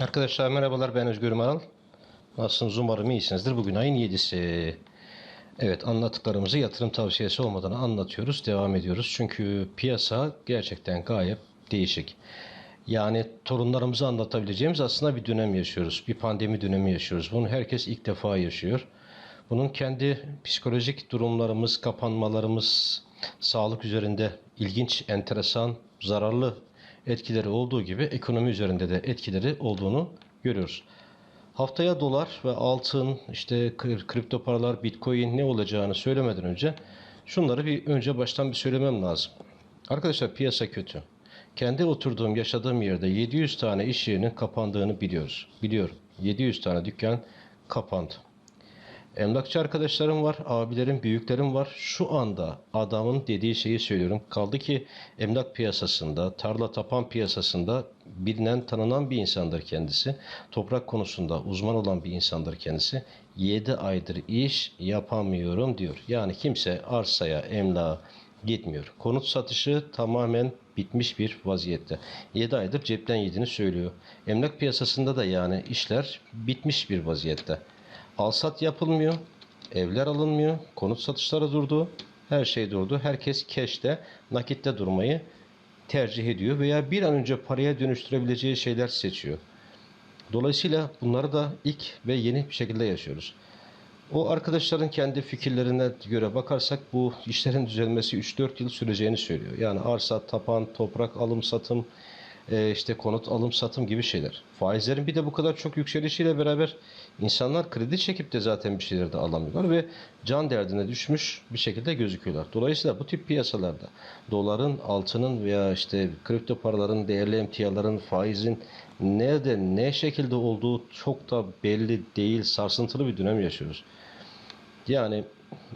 Arkadaşlar merhabalar ben Özgür Maral. Nasılsınız umarım iyisinizdir. Bugün ayın 7'si. Evet anlattıklarımızı yatırım tavsiyesi olmadan anlatıyoruz. Devam ediyoruz. Çünkü piyasa gerçekten gayet değişik. Yani torunlarımıza anlatabileceğimiz aslında bir dönem yaşıyoruz. Bir pandemi dönemi yaşıyoruz. Bunu herkes ilk defa yaşıyor. Bunun kendi psikolojik durumlarımız, kapanmalarımız, sağlık üzerinde ilginç, enteresan, zararlı etkileri olduğu gibi ekonomi üzerinde de etkileri olduğunu görüyoruz. Haftaya dolar ve altın, işte kri- kripto paralar, bitcoin ne olacağını söylemeden önce şunları bir önce baştan bir söylemem lazım. Arkadaşlar piyasa kötü. Kendi oturduğum, yaşadığım yerde 700 tane iş yerinin kapandığını biliyoruz. Biliyorum. 700 tane dükkan kapandı. Emlakçı arkadaşlarım var, abilerim, büyüklerim var. Şu anda adamın dediği şeyi söylüyorum. Kaldı ki emlak piyasasında, tarla tapan piyasasında bilinen, tanınan bir insandır kendisi. Toprak konusunda uzman olan bir insandır kendisi. 7 aydır iş yapamıyorum diyor. Yani kimse arsaya, emlağa gitmiyor. Konut satışı tamamen bitmiş bir vaziyette. 7 aydır cepten yediğini söylüyor. Emlak piyasasında da yani işler bitmiş bir vaziyette. Alsat yapılmıyor, evler alınmıyor, konut satışları durdu, her şey durdu. Herkes keşte, nakitte durmayı tercih ediyor veya bir an önce paraya dönüştürebileceği şeyler seçiyor. Dolayısıyla bunları da ilk ve yeni bir şekilde yaşıyoruz. O arkadaşların kendi fikirlerine göre bakarsak bu işlerin düzelmesi 3-4 yıl süreceğini söylüyor. Yani arsa, tapan, toprak alım satım, e, işte konut alım satım gibi şeyler. Faizlerin bir de bu kadar çok yükselişiyle beraber insanlar kredi çekip de zaten bir şeyler de alamıyorlar ve can derdine düşmüş bir şekilde gözüküyorlar. Dolayısıyla bu tip piyasalarda doların, altının veya işte kripto paraların, değerli emtiaların, faizin nerede, ne şekilde olduğu çok da belli değil, sarsıntılı bir dönem yaşıyoruz. Yani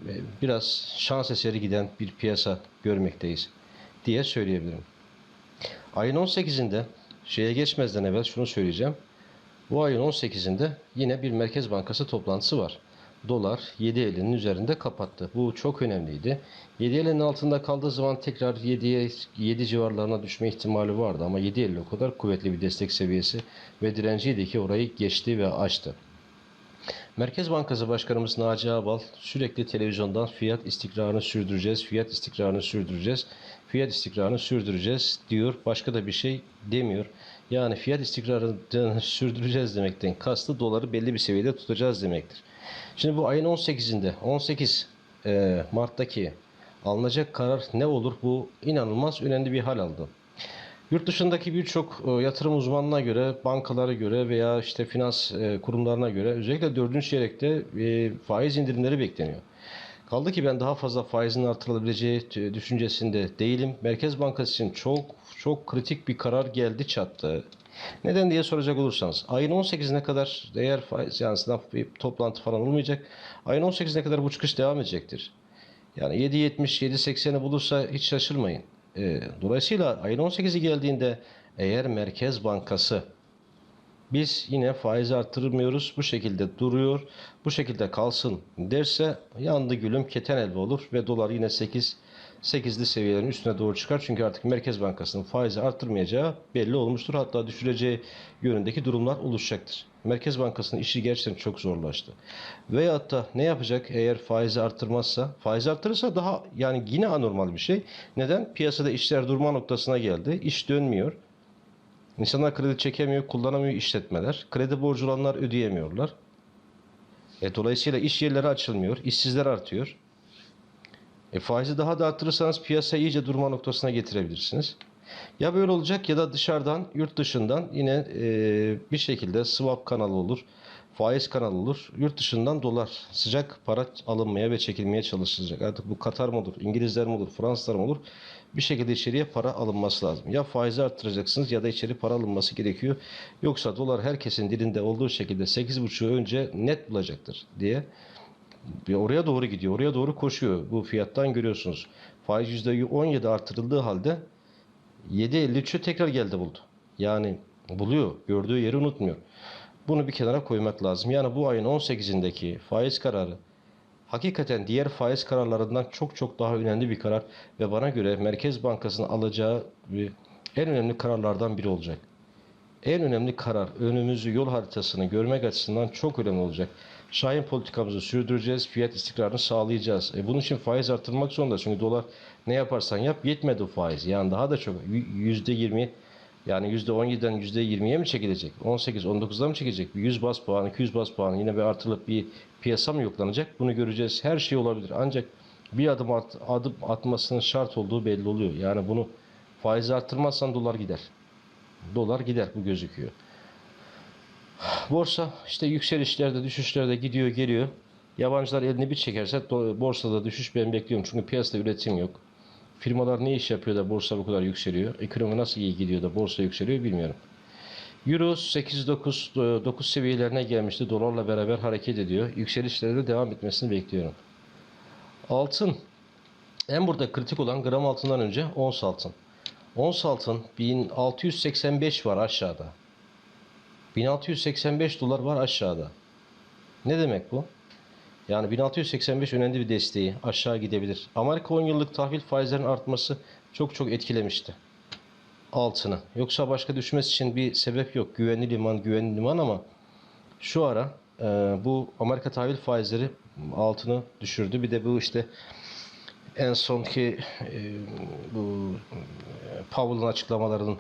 e, biraz şans eseri giden bir piyasa görmekteyiz diye söyleyebilirim. Ayın 18'inde şeye geçmezden evvel şunu söyleyeceğim. Bu ayın 18'inde yine bir Merkez Bankası toplantısı var. Dolar 7.50'nin üzerinde kapattı. Bu çok önemliydi. 7.50'nin altında kaldığı zaman tekrar 7'ye 7 civarlarına düşme ihtimali vardı ama 7.50 o kadar kuvvetli bir destek seviyesi ve direnciydi ki orayı geçti ve aştı. Merkez Bankası Başkanımız Naci Ağbal sürekli televizyondan fiyat istikrarını sürdüreceğiz, fiyat istikrarını sürdüreceğiz, fiyat istikrarını sürdüreceğiz diyor. Başka da bir şey demiyor. Yani fiyat istikrarını sürdüreceğiz demekten kastı doları belli bir seviyede tutacağız demektir. Şimdi bu ayın 18'inde 18 e, Mart'taki alınacak karar ne olur? Bu inanılmaz önemli bir hal aldı. Yurt dışındaki birçok e, yatırım uzmanına göre, bankalara göre veya işte finans e, kurumlarına göre özellikle 4. çeyrekte faiz indirimleri bekleniyor. Kaldı ki ben daha fazla faizin artırılabileceği düşüncesinde değilim. Merkez Bankası için çok çok kritik bir karar geldi çattı. Neden diye soracak olursanız ayın 18'ine kadar eğer faiz yani sınav bir toplantı falan olmayacak. Ayın 18'ine kadar bu çıkış devam edecektir. Yani 7.70 7.80'i bulursa hiç şaşırmayın. E, dolayısıyla ayın 18'i geldiğinde eğer Merkez Bankası biz yine faiz arttırmıyoruz bu şekilde duruyor bu şekilde kalsın derse yandı gülüm keten elbe olur ve dolar yine 8 8'li seviyelerin üstüne doğru çıkar. Çünkü artık Merkez Bankası'nın faizi arttırmayacağı belli olmuştur. Hatta düşüreceği yönündeki durumlar oluşacaktır. Merkez Bankası'nın işi gerçekten çok zorlaştı. Veyahut da ne yapacak eğer faizi arttırmazsa? Faiz arttırırsa daha yani yine anormal bir şey. Neden? Piyasada işler durma noktasına geldi. İş dönmüyor. İnsanlar kredi çekemiyor, kullanamıyor işletmeler. Kredi borcu olanlar ödeyemiyorlar. E, dolayısıyla iş yerleri açılmıyor, işsizler artıyor. E, faizi daha da arttırırsanız piyasayı iyice durma noktasına getirebilirsiniz. Ya böyle olacak ya da dışarıdan, yurt dışından yine e, bir şekilde swap kanalı olur, faiz kanalı olur. Yurt dışından dolar, sıcak para alınmaya ve çekilmeye çalışılacak. Artık bu Katar mı olur, İngilizler mi olur, Fransızlar mı olur? Bir şekilde içeriye para alınması lazım. Ya faizi arttıracaksınız ya da içeri para alınması gerekiyor. Yoksa dolar herkesin dilinde olduğu şekilde 8.5'ü önce net bulacaktır diye bir oraya doğru gidiyor. Oraya doğru koşuyor. Bu fiyattan görüyorsunuz. Faiz %17 artırıldığı halde 7.53'ü tekrar geldi buldu. Yani buluyor. Gördüğü yeri unutmuyor. Bunu bir kenara koymak lazım. Yani bu ayın 18'indeki faiz kararı hakikaten diğer faiz kararlarından çok çok daha önemli bir karar ve bana göre Merkez Bankası'nın alacağı bir en önemli kararlardan biri olacak. En önemli karar önümüzü yol haritasını görmek açısından çok önemli olacak. Şahin politikamızı sürdüreceğiz, fiyat istikrarını sağlayacağız. E bunun için faiz artırmak zorunda çünkü dolar ne yaparsan yap yetmedi o faiz. Yani daha da çok yüzde yirmi yani yüzde 17'den yüzde 20'ye mi çekilecek? 18, 19'da mı çekilecek? Bir 100 bas puan, 200 bas puan yine bir artırılıp bir piyasa mı yoklanacak? Bunu göreceğiz. Her şey olabilir. Ancak bir adım at, adım atmasının şart olduğu belli oluyor. Yani bunu faiz arttırmazsan dolar gider. Dolar gider bu gözüküyor. Borsa işte yükselişlerde düşüşlerde gidiyor geliyor. Yabancılar elini bir çekerse borsada düşüş ben bekliyorum. Çünkü piyasada üretim yok. Firmalar ne iş yapıyor da borsa bu kadar yükseliyor? Ekonomi nasıl iyi gidiyor da borsa yükseliyor bilmiyorum. Euro 8-9 9 seviyelerine gelmişti. Dolarla beraber hareket ediyor. Yükselişlere de devam etmesini bekliyorum. Altın. En burada kritik olan gram altından önce ons altın. Ons altın 1685 var aşağıda. 1685 dolar var aşağıda. Ne demek bu? Yani 1685 önemli bir desteği aşağı gidebilir. Amerika 10 yıllık tahvil faizlerinin artması çok çok etkilemişti altını. Yoksa başka düşmesi için bir sebep yok. Güvenli liman, güvenli liman ama şu ara e, bu Amerika tahvil faizleri altını düşürdü. Bir de bu işte en sonki e, bu e, Powell'ın açıklamalarının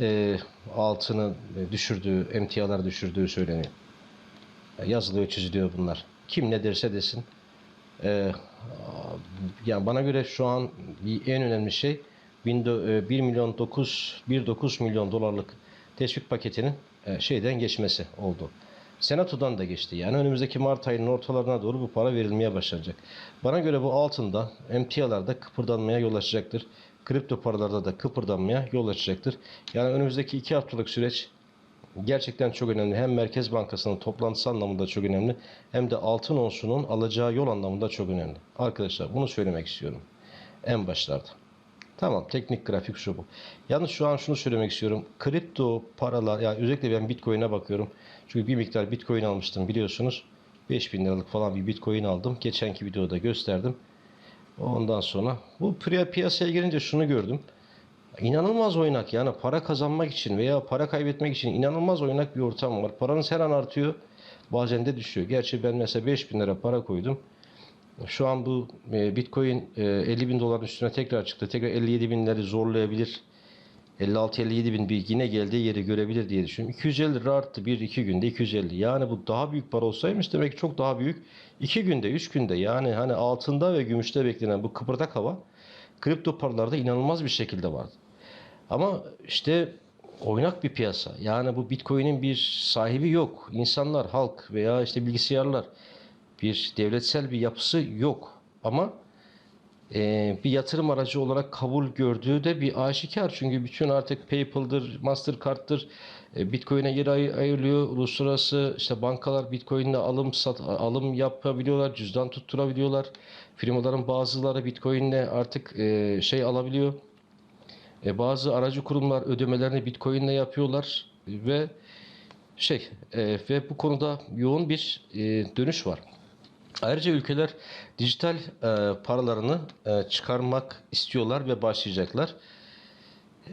e, altını düşürdüğü, emtiaları düşürdüğü söyleniyor. Yazılıyor, çiziliyor bunlar. Kim ne derse desin. E, yani bana göre şu an en önemli şey 1 milyon 9 1.9 milyon dolarlık teşvik paketinin e, şeyden geçmesi oldu. Senato'dan da geçti. Yani önümüzdeki Mart ayının ortalarına doğru bu para verilmeye başlayacak. Bana göre bu altında emtialarda kıpırdanmaya yol açacaktır. Kripto paralarda da kıpırdanmaya yol açacaktır. Yani önümüzdeki iki haftalık süreç gerçekten çok önemli. Hem Merkez Bankası'nın toplantısı anlamında çok önemli. Hem de altın onsunun alacağı yol anlamında çok önemli. Arkadaşlar bunu söylemek istiyorum. En başlarda. Tamam teknik grafik şu bu. Yalnız şu an şunu söylemek istiyorum. Kripto paralar yani özellikle ben Bitcoin'e bakıyorum. Çünkü bir miktar Bitcoin almıştım biliyorsunuz. 5000 liralık falan bir Bitcoin aldım. Geçenki videoda gösterdim. Ondan sonra bu piya- piyasaya girince şunu gördüm. İnanılmaz oynak yani para kazanmak için veya para kaybetmek için inanılmaz oynak bir ortam var. Paranız her an artıyor. Bazen de düşüyor. Gerçi ben mesela 5000 lira para koydum. Şu an bu e, Bitcoin e, 50 bin doların üstüne tekrar çıktı. Tekrar 57 binleri zorlayabilir. 56-57 bin bir yine geldiği yeri görebilir diye düşünüyorum. 250 lira arttı bir iki günde 250. Yani bu daha büyük para olsaymış demek ki çok daha büyük. 2 günde 3 günde yani hani altında ve gümüşte beklenen bu kıpırdak hava kripto paralarda inanılmaz bir şekilde vardı. Ama işte oynak bir piyasa. Yani bu Bitcoin'in bir sahibi yok. İnsanlar, halk veya işte bilgisayarlar bir devletsel bir yapısı yok. Ama e, bir yatırım aracı olarak kabul gördüğü de bir aşikar. Çünkü bütün artık PayPal'dır, Mastercard'dır, e, Bitcoin'e yer ay- ayrılıyor. Uluslararası işte bankalar Bitcoin'le alım sat alım yapabiliyorlar, cüzdan tutturabiliyorlar. Firmaların bazıları Bitcoin'le artık e, şey alabiliyor. E, bazı aracı kurumlar ödemelerini Bitcoin'le yapıyorlar ve şey e, ve bu konuda yoğun bir e, dönüş var. Ayrıca ülkeler dijital e, paralarını e, çıkarmak istiyorlar ve başlayacaklar.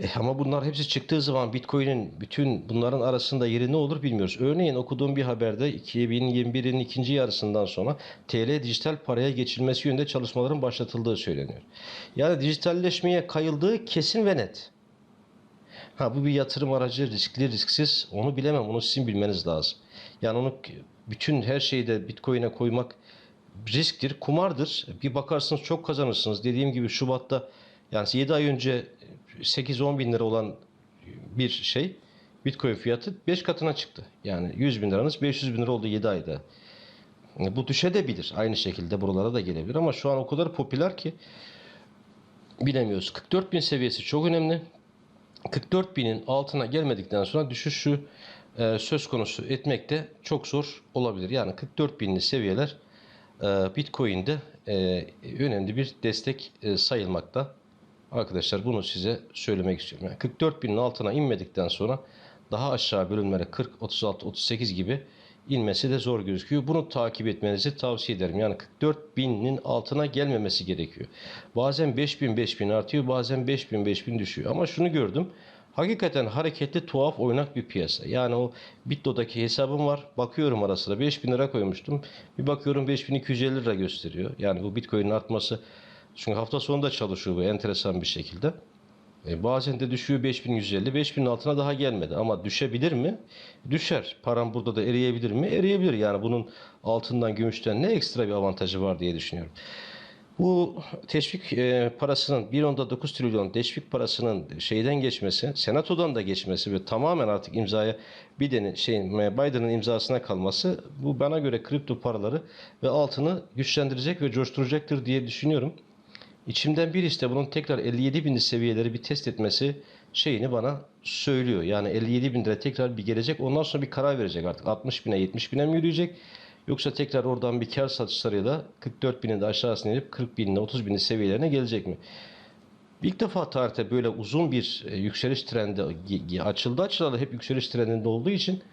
E, ama bunlar hepsi çıktığı zaman Bitcoin'in bütün bunların arasında yeri ne olur bilmiyoruz. Örneğin okuduğum bir haberde 2021'in ikinci yarısından sonra TL dijital paraya geçilmesi yönünde çalışmaların başlatıldığı söyleniyor. Yani dijitalleşmeye kayıldığı kesin ve net. Ha bu bir yatırım aracı riskli risksiz onu bilemem onu sizin bilmeniz lazım. Yani onu bütün her şeyi de Bitcoin'e koymak risktir, kumardır. Bir bakarsınız çok kazanırsınız. Dediğim gibi Şubat'ta yani 7 ay önce 8-10 bin lira olan bir şey Bitcoin fiyatı 5 katına çıktı. Yani 100 bin liranız 500 bin lira oldu 7 ayda. E, Bu düşebilir. Aynı şekilde buralara da gelebilir ama şu an o kadar popüler ki bilemiyoruz. 44 bin seviyesi çok önemli. 44 binin altına gelmedikten sonra düşüşü e, söz konusu etmek de çok zor olabilir. Yani 44 binli seviyeler Bitcoin'de e, önemli bir destek e, sayılmakta. Arkadaşlar bunu size söylemek istiyorum. Yani 44 binin altına inmedikten sonra daha aşağı bölümlere 40, 36, 38 gibi inmesi de zor gözüküyor. Bunu takip etmenizi tavsiye ederim. Yani 44 binin altına gelmemesi gerekiyor. Bazen 5000 5000 artıyor, bazen 5000 5000 düşüyor. Ama şunu gördüm. Hakikaten hareketli, tuhaf, oynak bir piyasa. Yani o Bitlo'daki hesabım var. Bakıyorum ara sıra 5000 lira koymuştum. Bir bakıyorum 5250 lira gösteriyor. Yani bu Bitcoin'in artması çünkü hafta sonunda çalışıyor bu enteresan bir şekilde. E, bazen de düşüyor 5150, 5000'in altına daha gelmedi. Ama düşebilir mi? Düşer. Param burada da eriyebilir mi? Eriyebilir. Yani bunun altından, gümüşten ne ekstra bir avantajı var diye düşünüyorum. Bu teşvik e, parasının 1.9 trilyon teşvik parasının şeyden geçmesi, senatodan da geçmesi ve tamamen artık imzaya Biden'in şeyin Biden'ın imzasına kalması bu bana göre kripto paraları ve altını güçlendirecek ve coşturacaktır diye düşünüyorum. İçimden bir işte bunun tekrar 57 bin seviyeleri bir test etmesi şeyini bana söylüyor. Yani 57 bin lira tekrar bir gelecek. Ondan sonra bir karar verecek artık. 60 bine 70 bine mi yürüyecek? Yoksa tekrar oradan bir kar satışlarıyla 44 binin de aşağısına inip 40 binine 30 binin seviyelerine gelecek mi? İlk defa tarihte böyle uzun bir e, yükseliş trendi açıldı açılalı hep yükseliş trendinde olduğu için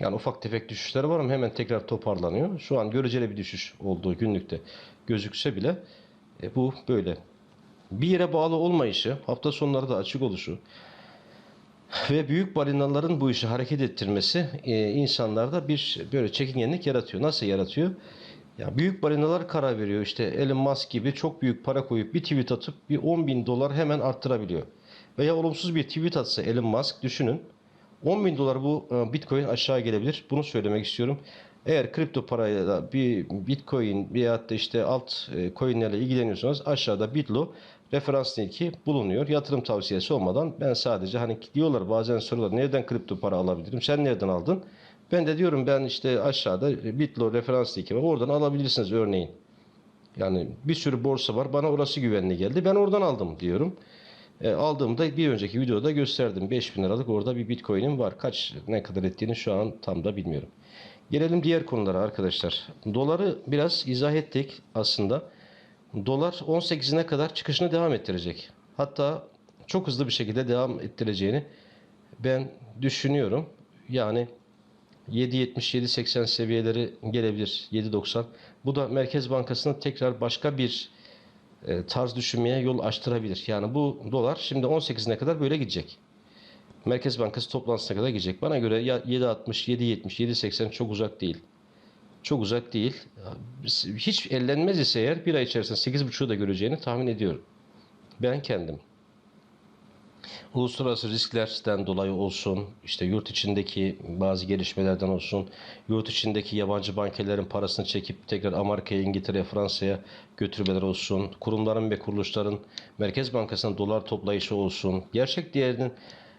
yani ufak tefek düşüşler var ama hemen tekrar toparlanıyor. Şu an göreceli bir düşüş olduğu günlükte gözükse bile e, bu böyle. Bir yere bağlı olmayışı, hafta sonları da açık oluşu ve büyük balinaların bu işi hareket ettirmesi e, insanlarda bir böyle çekingenlik yaratıyor. Nasıl yaratıyor? Ya büyük balinalar karar veriyor. İşte Elon Musk gibi çok büyük para koyup bir tweet atıp bir 10 bin dolar hemen arttırabiliyor. Veya olumsuz bir tweet atsa Elon Musk düşünün 10 bin dolar bu e, Bitcoin aşağı gelebilir. Bunu söylemek istiyorum. Eğer kripto parayla da bir Bitcoin veyahut da işte alt e, coinlerle ilgileniyorsanız aşağıda Bitlo referans linki bulunuyor. Yatırım tavsiyesi olmadan ben sadece hani diyorlar bazen soruyorlar nereden kripto para alabilirim? Sen nereden aldın? Ben de diyorum ben işte aşağıda Bitlo referans linki var. Oradan alabilirsiniz örneğin. Yani bir sürü borsa var. Bana orası güvenli geldi. Ben oradan aldım diyorum. E, aldığımda bir önceki videoda gösterdim. 5000 liralık orada bir bitcoin'im var. Kaç ne kadar ettiğini şu an tam da bilmiyorum. Gelelim diğer konulara arkadaşlar. Doları biraz izah ettik aslında. Dolar 18'ine kadar çıkışını devam ettirecek. Hatta çok hızlı bir şekilde devam ettireceğini ben düşünüyorum. Yani 7.70-7.80 seviyeleri gelebilir. 7.90. Bu da Merkez Bankası'nın tekrar başka bir e, tarz düşünmeye yol açtırabilir. Yani bu dolar şimdi 18'ine kadar böyle gidecek. Merkez Bankası toplantısına kadar gidecek. Bana göre ya 7.60, 7.70, 7.80 çok uzak değil. Çok uzak değil. Hiç ellenmez ise eğer bir ay içerisinde 8.5'u da göreceğini tahmin ediyorum. Ben kendim. Uluslararası risklerden dolayı olsun, işte yurt içindeki bazı gelişmelerden olsun, yurt içindeki yabancı bankerlerin parasını çekip tekrar Amerika'ya, İngiltere'ye, Fransa'ya götürmeler olsun, kurumların ve kuruluşların Merkez Bankası'ndan dolar toplayışı olsun, gerçek değerinin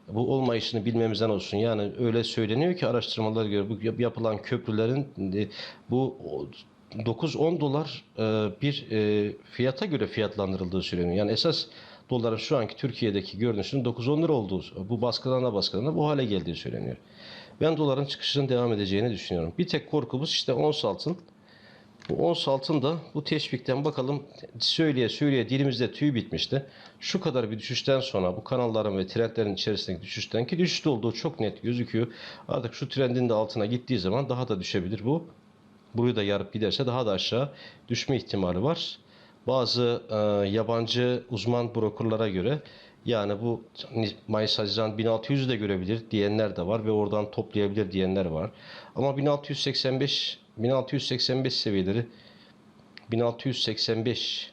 bu olmayışını bilmemizden olsun. Yani öyle söyleniyor ki araştırmalar göre bu yapılan köprülerin e, bu 9-10 dolar e, bir e, fiyata göre fiyatlandırıldığı söyleniyor. Yani esas doların şu anki Türkiye'deki görünüşünün 9-10 lira olduğu, bu baskılana baskılana bu hale geldiği söyleniyor. Ben doların çıkışının devam edeceğini düşünüyorum. Bir tek korkumuz işte ons altın. Bu ons altın bu teşvikten bakalım söyleye söyleye dilimizde tüy bitmişti. Şu kadar bir düşüşten sonra bu kanalların ve trendlerin içerisindeki düşüşten ki düşüşte olduğu çok net gözüküyor. Artık şu trendin de altına gittiği zaman daha da düşebilir bu. Burayı da yarıp giderse daha da aşağı düşme ihtimali var. Bazı e, yabancı uzman brokerlara göre yani bu Mayıs Haziran 1600'ü de görebilir diyenler de var ve oradan toplayabilir diyenler var. Ama 1685 1685 seviyeleri 1685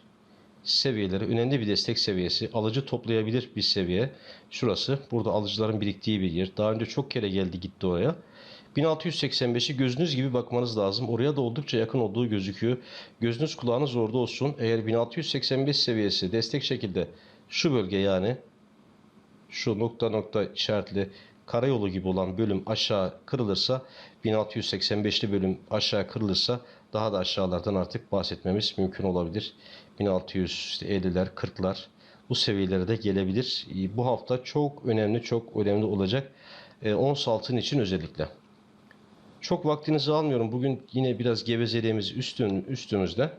seviyeleri önemli bir destek seviyesi. Alıcı toplayabilir bir seviye. Şurası. Burada alıcıların biriktiği bir yer. Daha önce çok kere geldi gitti oraya. 1685'i gözünüz gibi bakmanız lazım. Oraya da oldukça yakın olduğu gözüküyor. Gözünüz kulağınız orada olsun. Eğer 1685 seviyesi destek şekilde şu bölge yani şu nokta nokta işaretli karayolu gibi olan bölüm aşağı kırılırsa 1685'li bölüm aşağı kırılırsa daha da aşağılardan artık bahsetmemiz mümkün olabilir. 1650'ler 40'lar bu seviyelere de gelebilir. Bu hafta çok önemli çok önemli olacak. E, ons altın için özellikle. Çok vaktinizi almıyorum. Bugün yine biraz gevezeliğimiz üstün, üstümüzde.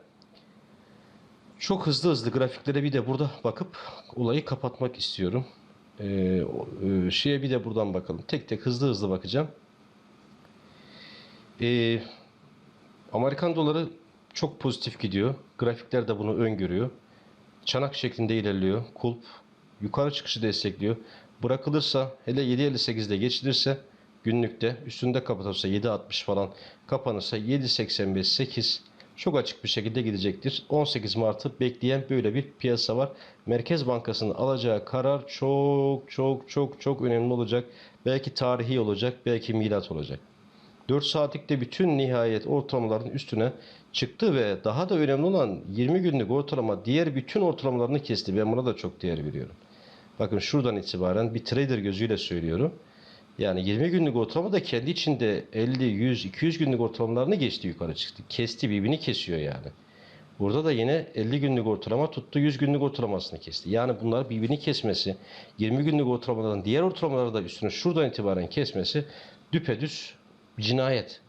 Çok hızlı hızlı grafiklere bir de burada bakıp olayı kapatmak istiyorum. Ee, e, şeye bir de buradan bakalım. Tek tek hızlı hızlı bakacağım. Ee, Amerikan doları çok pozitif gidiyor. Grafikler de bunu öngörüyor. Çanak şeklinde ilerliyor. Kulp yukarı çıkışı destekliyor. Bırakılırsa hele 7.58'de geçilirse günlükte üstünde kapatırsa 7.60 falan kapanırsa 7.85 8 çok açık bir şekilde gidecektir. 18 Mart'ı bekleyen böyle bir piyasa var. Merkez Bankası'nın alacağı karar çok çok çok çok önemli olacak. Belki tarihi olacak, belki milat olacak. 4 saatlikte bütün nihayet ortalamaların üstüne çıktı ve daha da önemli olan 20 günlük ortalama diğer bütün ortalamalarını kesti. Ben buna da çok değer veriyorum. Bakın şuradan itibaren bir trader gözüyle söylüyorum. Yani 20 günlük ortalama da kendi içinde 50, 100, 200 günlük ortalamalarını geçti yukarı çıktı. Kesti birbirini kesiyor yani. Burada da yine 50 günlük ortalama tuttu 100 günlük ortalamasını kesti. Yani bunlar birbirini kesmesi 20 günlük ortalamadan diğer ortalamaları da üstüne şuradan itibaren kesmesi düpedüz cinayet.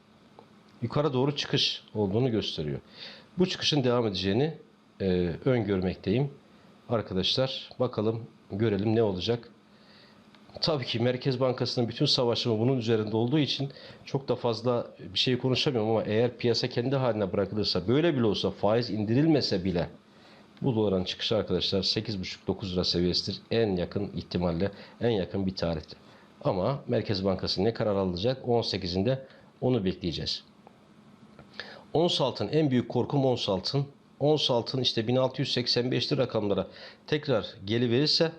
Yukarı doğru çıkış olduğunu gösteriyor. Bu çıkışın devam edeceğini e, öngörmekteyim. Arkadaşlar bakalım görelim ne olacak. Tabii ki Merkez Bankası'nın bütün savaşımı bunun üzerinde olduğu için çok da fazla bir şey konuşamıyorum ama eğer piyasa kendi haline bırakılırsa böyle bile olsa faiz indirilmese bile bu doların çıkışı arkadaşlar 8,5-9 lira seviyesidir. En yakın ihtimalle en yakın bir tarihte. Ama Merkez Bankası ne karar alacak 18'inde onu bekleyeceğiz. Ons altın en büyük korkum ons altın. Ons altın işte 1685'li rakamlara tekrar geliverirse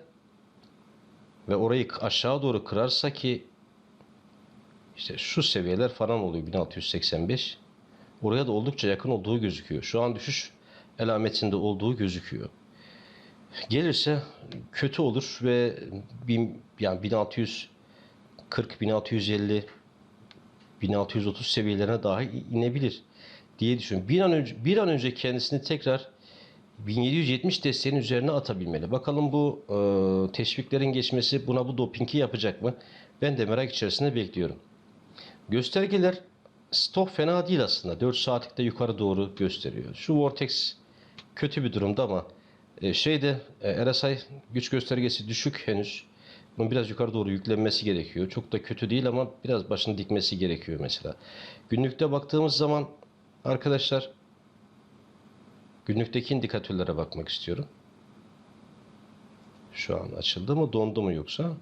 ve orayı aşağı doğru kırarsa ki işte şu seviyeler falan oluyor 1685. Oraya da oldukça yakın olduğu gözüküyor. Şu an düşüş elametinde olduğu gözüküyor. Gelirse kötü olur ve bin, yani 1640 1650 1630 seviyelerine dahi inebilir diye düşünüyorum. Bir an önce bir an önce kendisini tekrar 1770 desteğinin üzerine atabilmeli. Bakalım bu e, teşviklerin geçmesi buna bu dopingi yapacak mı? Ben de merak içerisinde bekliyorum. Göstergeler stok fena değil aslında. 4 saatlikte yukarı doğru gösteriyor. Şu Vortex kötü bir durumda ama e, şeyde e, RSI güç göstergesi düşük henüz. Bunun biraz yukarı doğru yüklenmesi gerekiyor. Çok da kötü değil ama biraz başını dikmesi gerekiyor mesela. Günlükte baktığımız zaman arkadaşlar günlükteki indikatörlere bakmak istiyorum. Şu an açıldı mı dondu mu yoksa?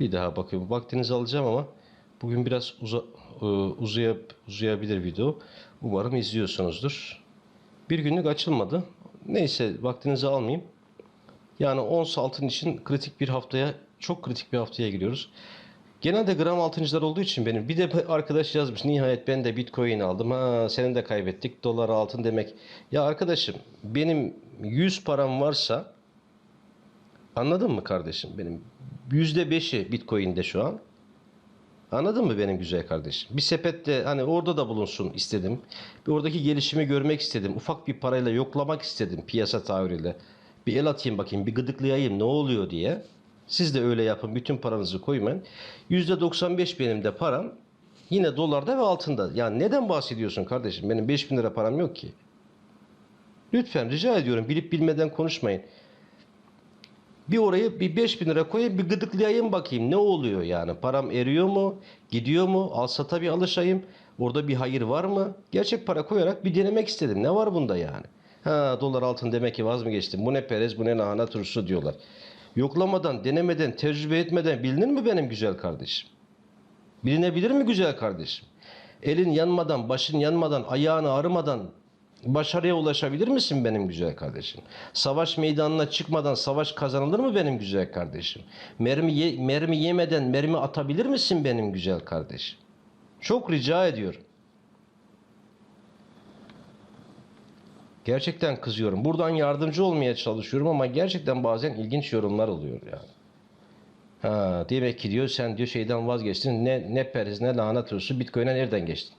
Bir daha bakıyorum. Vaktinizi alacağım ama bugün biraz uza, e, uzayab, uzayabilir video. Umarım izliyorsunuzdur. Bir günlük açılmadı. Neyse vaktinizi almayayım. Yani ons altın için kritik bir haftaya, çok kritik bir haftaya giriyoruz. Genelde gram altıncılar olduğu için benim. Bir de arkadaş yazmış nihayet ben de bitcoin aldım. Ha senin de kaybettik. Dolar altın demek. Ya arkadaşım benim 100 param varsa anladın mı kardeşim benim? %5'i bitcoin'de şu an. Anladın mı benim güzel kardeşim? Bir sepette hani orada da bulunsun istedim. Bir oradaki gelişimi görmek istedim. Ufak bir parayla yoklamak istedim piyasa tavrıyla. Bir el atayım bakayım, bir gıdıklayayım ne oluyor diye. Siz de öyle yapın. Bütün paranızı koymayın. %95 benim de param yine dolarda ve altında. Yani neden bahsediyorsun kardeşim? Benim 5000 lira param yok ki. Lütfen rica ediyorum bilip bilmeden konuşmayın. Bir oraya bir 5000 lira koyayım bir gıdıklayayım bakayım ne oluyor yani. Param eriyor mu? Gidiyor mu? Al sata bir alışayım. Orada bir hayır var mı? Gerçek para koyarak bir denemek istedim. Ne var bunda yani? Ha dolar altın demek ki vaz mı geçtim? Bu ne perez bu ne lahana turşusu diyorlar. Yoklamadan, denemeden, tecrübe etmeden bilinir mi benim güzel kardeşim? Bilinebilir mi güzel kardeşim? Elin yanmadan, başın yanmadan, ayağın ağrımadan başarıya ulaşabilir misin benim güzel kardeşim? Savaş meydanına çıkmadan savaş kazanılır mı benim güzel kardeşim? Mermi, ye- mermi yemeden mermi atabilir misin benim güzel kardeşim? Çok rica ediyorum. Gerçekten kızıyorum. Buradan yardımcı olmaya çalışıyorum ama gerçekten bazen ilginç yorumlar oluyor yani. Ha, demek ki diyor sen diyor şeyden vazgeçtin. Ne ne periz ne lahana turşusu Bitcoin'e nereden geçtin?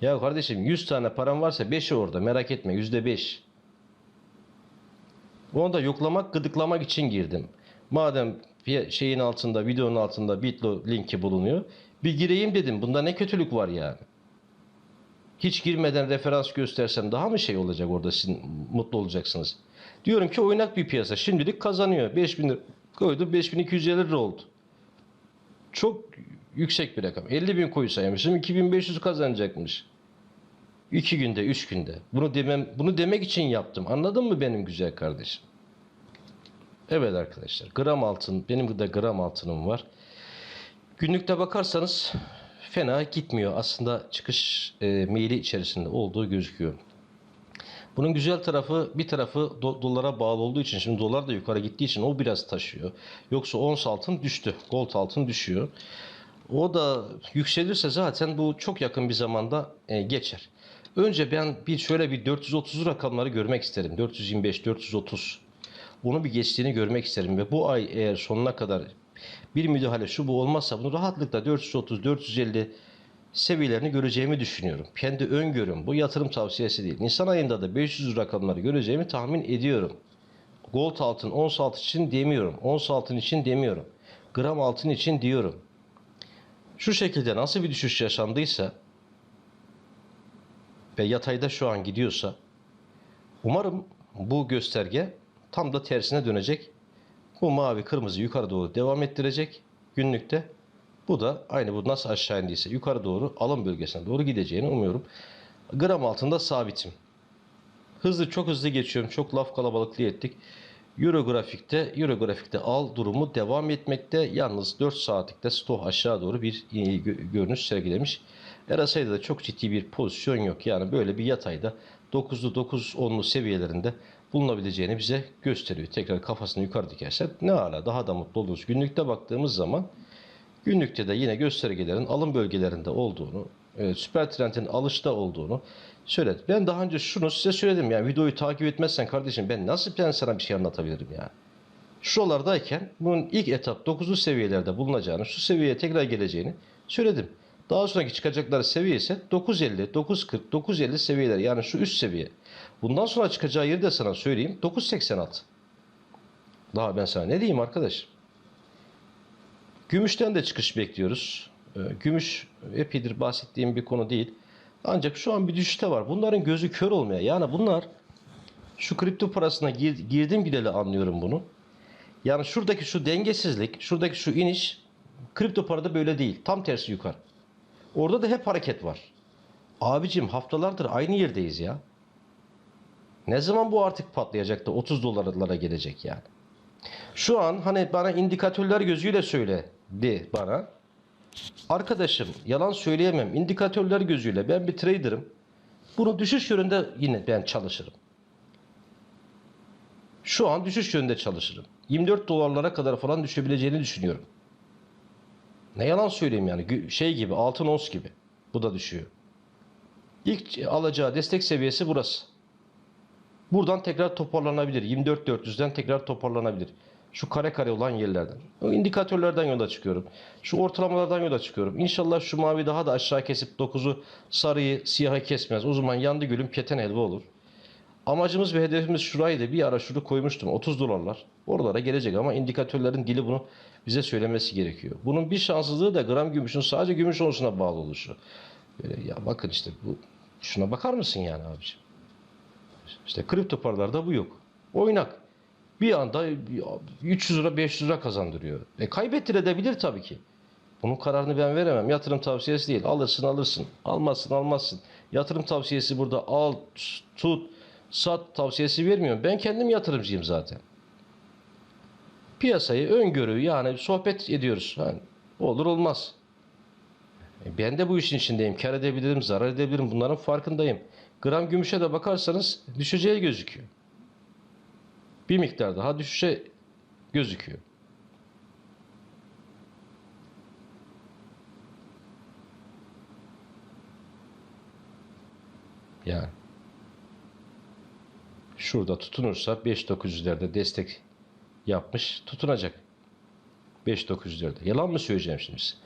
Ya kardeşim 100 tane param varsa 5'i orada merak etme %5. Onu da yoklamak, gıdıklamak için girdim. Madem şeyin altında, videonun altında Bitlo linki bulunuyor. Bir gireyim dedim. Bunda ne kötülük var yani? Hiç girmeden referans göstersem daha mı şey olacak orada sizin mutlu olacaksınız? Diyorum ki oynak bir piyasa. Şimdilik kazanıyor. 5000 lira koydu 5250 lira oldu. Çok yüksek bir rakam. 50 bin koysaymışım 2500 kazanacakmış. 2 günde, 3 günde. Bunu demem, bunu demek için yaptım. Anladın mı benim güzel kardeşim? Evet arkadaşlar. Gram altın, benim de gram altınım var. Günlükte bakarsanız fena gitmiyor. Aslında çıkış e, meyli içerisinde olduğu gözüküyor. Bunun güzel tarafı bir tarafı do- dolara bağlı olduğu için şimdi dolar da yukarı gittiği için o biraz taşıyor. Yoksa ons altın düştü. Gold altın düşüyor. O da yükselirse zaten bu çok yakın bir zamanda e, geçer. Önce ben bir şöyle bir 430 rakamları görmek isterim. 425, 430. Onu bir geçtiğini görmek isterim ve bu ay eğer sonuna kadar bir müdahale şu bu olmazsa bunu rahatlıkla 430, 450 seviyelerini göreceğimi düşünüyorum. Kendi öngörüm bu yatırım tavsiyesi değil. Nisan ayında da 500 rakamları göreceğimi tahmin ediyorum. Gold altın, ons altın için demiyorum. Ons altın için demiyorum. Gram altın için diyorum. Şu şekilde nasıl bir düşüş yaşandıysa ve yatayda şu an gidiyorsa umarım bu gösterge tam da tersine dönecek. Bu mavi kırmızı yukarı doğru devam ettirecek günlükte. Bu da aynı bu nasıl aşağı indiyse yukarı doğru alım bölgesine doğru gideceğini umuyorum. Gram altında sabitim. Hızlı çok hızlı geçiyorum. Çok laf kalabalıklığı ettik. Euro grafikte, Euro grafikte al durumu devam etmekte. Yalnız 4 saatlikte stoh aşağı doğru bir gö- görünüş sergilemiş. RSI'de de çok ciddi bir pozisyon yok. Yani böyle bir yatayda 9'lu 9-10'lu seviyelerinde bulunabileceğini bize gösteriyor. Tekrar kafasını yukarı dikerse ne hala daha da mutlu oluruz. Günlükte baktığımız zaman Günlükte de yine göstergelerin alım bölgelerinde olduğunu, e, süper trendin alışta olduğunu söyledi. Ben daha önce şunu size söyledim. Yani videoyu takip etmezsen kardeşim ben nasıl ben sana bir şey anlatabilirim yani. Şuralardayken bunun ilk etap 9'lu seviyelerde bulunacağını, şu seviyeye tekrar geleceğini söyledim. Daha sonraki çıkacakları seviye ise 950, 940, 950 seviyeler yani şu üst seviye. Bundan sonra çıkacağı yeri de sana söyleyeyim 986. Daha ben sana ne diyeyim arkadaş? Gümüşten de çıkış bekliyoruz. Ee, Gümüş epeydir bahsettiğim bir konu değil. Ancak şu an bir düşüşte var. Bunların gözü kör olmaya. Yani bunlar şu kripto parasına gir, girdim gideli anlıyorum bunu. Yani şuradaki şu dengesizlik, şuradaki şu iniş kripto parada böyle değil. Tam tersi yukarı. Orada da hep hareket var. Abicim haftalardır aynı yerdeyiz ya. Ne zaman bu artık patlayacak da 30 dolarlara gelecek yani? Şu an hani bana indikatörler gözüyle söyledi bana. Arkadaşım yalan söyleyemem. İndikatörler gözüyle ben bir trader'ım. Bunu düşüş yönünde yine ben çalışırım. Şu an düşüş yönünde çalışırım. 24 dolarlara kadar falan düşebileceğini düşünüyorum. Ne yalan söyleyeyim yani şey gibi altın ons gibi. Bu da düşüyor. İlk alacağı destek seviyesi burası. Buradan tekrar toparlanabilir. 24.400'den tekrar toparlanabilir. Şu kare kare olan yerlerden. O indikatörlerden yola çıkıyorum. Şu ortalamalardan yola çıkıyorum. İnşallah şu mavi daha da aşağı kesip 9'u sarıyı siyaha kesmez. O zaman yandı gülüm keten helva olur. Amacımız ve hedefimiz şuraydı. Bir ara şunu koymuştum. 30 dolarlar. Oralara gelecek ama indikatörlerin dili bunu bize söylemesi gerekiyor. Bunun bir şanssızlığı da gram gümüşün sadece gümüş onsuna bağlı oluşu. Böyle ya bakın işte bu şuna bakar mısın yani abiciğim? İşte kripto paralarda bu yok. Oynak. Bir anda 300 lira 500 lira kazandırıyor. E kaybettirebilir tabii ki. Bunun kararını ben veremem. Yatırım tavsiyesi değil. Alırsın alırsın. Almazsın almazsın. Yatırım tavsiyesi burada al, tut, sat tavsiyesi vermiyorum. Ben kendim yatırımcıyım zaten. Piyasayı öngörü yani sohbet ediyoruz. Yani olur olmaz. E Ben de bu işin içindeyim. Kar edebilirim, zarar edebilirim. Bunların farkındayım. Gram gümüşe de bakarsanız düşeceği gözüküyor. Bir miktar daha düşüşe gözüküyor. Yani şurada tutunursa 5900'lerde destek yapmış tutunacak. 5900'lerde. Yalan mı söyleyeceğim şimdi size?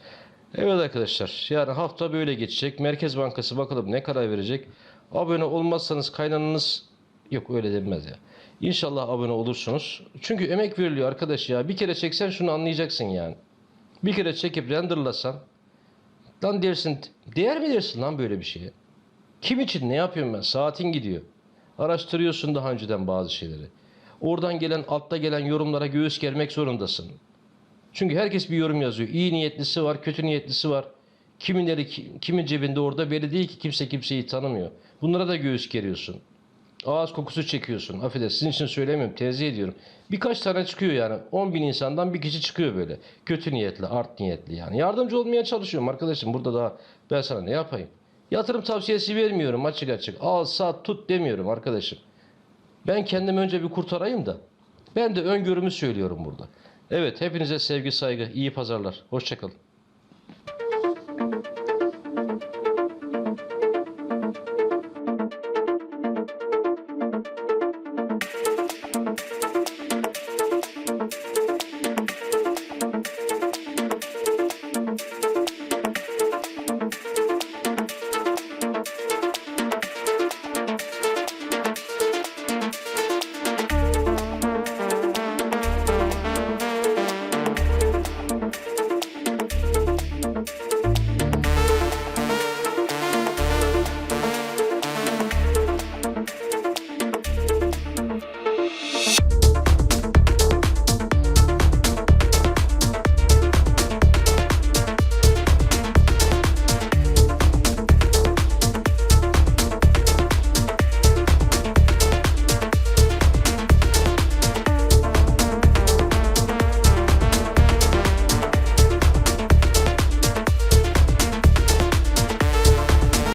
Evet arkadaşlar yani hafta böyle geçecek. Merkez Bankası bakalım ne karar verecek. Abone olmazsanız kaynanınız yok öyle denmez ya. İnşallah abone olursunuz. Çünkü emek veriliyor arkadaş ya. Bir kere çeksen şunu anlayacaksın yani. Bir kere çekip renderlasan Lan dersin değer mi dersin lan böyle bir şeye? Kim için ne yapıyorum ben? Saatin gidiyor. Araştırıyorsun daha önceden bazı şeyleri. Oradan gelen altta gelen yorumlara göğüs germek zorundasın. Çünkü herkes bir yorum yazıyor. İyi niyetlisi var, kötü niyetlisi var. Kiminleri ki- kimin cebinde orada belli değil ki kimse kimseyi tanımıyor. Bunlara da göğüs geriyorsun. Ağız kokusu çekiyorsun. Affedersin sizin için söylemiyorum. Tenzih ediyorum. Birkaç tane çıkıyor yani. 10 bin insandan bir kişi çıkıyor böyle. Kötü niyetli, art niyetli yani. Yardımcı olmaya çalışıyorum arkadaşım. Burada daha ben sana ne yapayım? Yatırım tavsiyesi vermiyorum açık açık. Al, sat, tut demiyorum arkadaşım. Ben kendimi önce bir kurtarayım da. Ben de öngörümü söylüyorum burada. Evet hepinize sevgi saygı, iyi pazarlar. Hoşçakalın.